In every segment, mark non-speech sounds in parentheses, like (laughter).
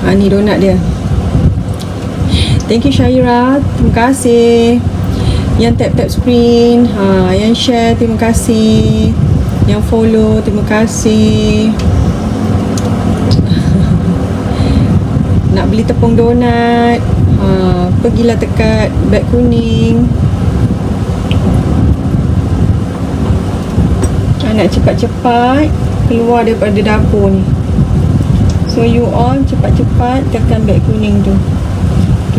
Ha, ni donat dia. Thank you Syaira. Terima kasih. Yang tap-tap screen. Ha, yang share terima kasih. Yang follow terima kasih. (laughs) Nak beli tepung donat. Ha, pergilah dekat beg kuning. Ha, nak cepat-cepat keluar daripada dapur ni. So you all cepat-cepat tekan beg kuning tu.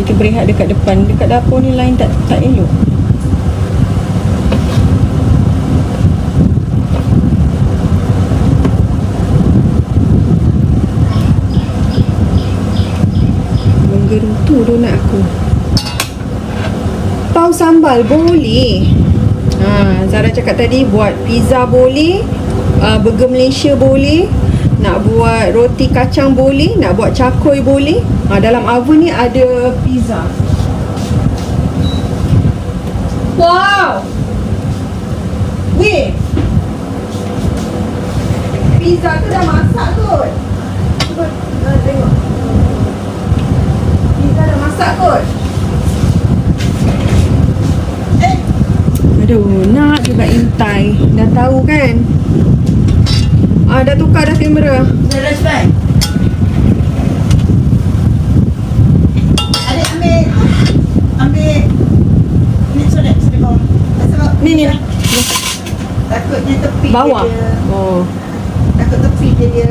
Kita berehat dekat depan. Dekat dapur ni lain tak tak elok. Menggerutu donat aku. Pau sambal boleh. Ha, Zara cakap tadi buat pizza boleh, uh, burger Malaysia boleh, nak buat roti kacang boleh, nak buat cakoi boleh. Ha, dalam oven ni ada pizza. Wow! Weh! Pizza tu dah masak kot. Uh, kot. Eh! Aduh, nak juga intai. Dah tahu kan? Ah, dah tukar dah kamera. Dah cepat. Adik ambil ambil ni bawah. Sebab Ni ni lah. takutnya tepi Bawah. dia. Oh. Takut tepi dia dia.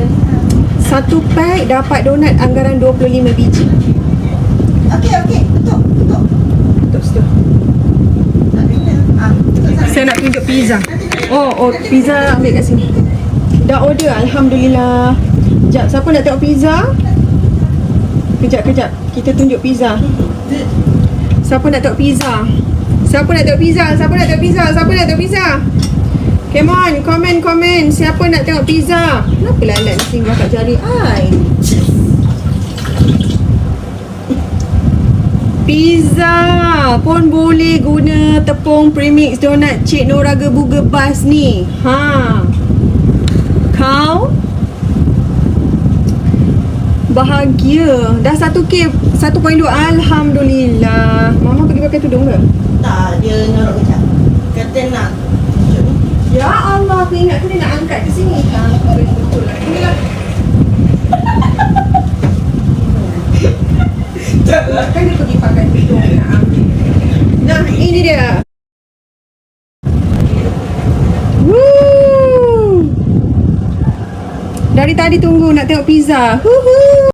Satu pack dapat donat anggaran 25 biji. Okey okey, betul betul. Untuk situ. Kena. Ah, betul. Saya nak tunjuk pizza. Oh, oh pizza ambil kat sini. Dah order Alhamdulillah. Sekejap, siapa nak tengok pizza? Kejap, kejap. Kita tunjuk pizza. Siapa nak tengok pizza? Siapa nak tengok pizza? Siapa nak tengok pizza? Siapa nak tengok pizza? Come on, komen, komen. Siapa nak tengok pizza? Kenapa lalat ni singgah kat jari I? Pizza pun boleh guna tepung premix donat Cik Noraga Buga ni. Ha. Bahagia. Dah 1K 1.2 Alhamdulillah. Mama pergi pakai tudung ke? Tak, dia nyorok kejap. Kata nak. Ya Allah, aku ingat tadi nak angkat ke sini. Ha, betul lah. Inilah. (laughs) Kan dia pergi pakai tudung nak ambil. Nah, ini dia. Woo! Dari tadi tunggu nak tengok pizza. Huhu.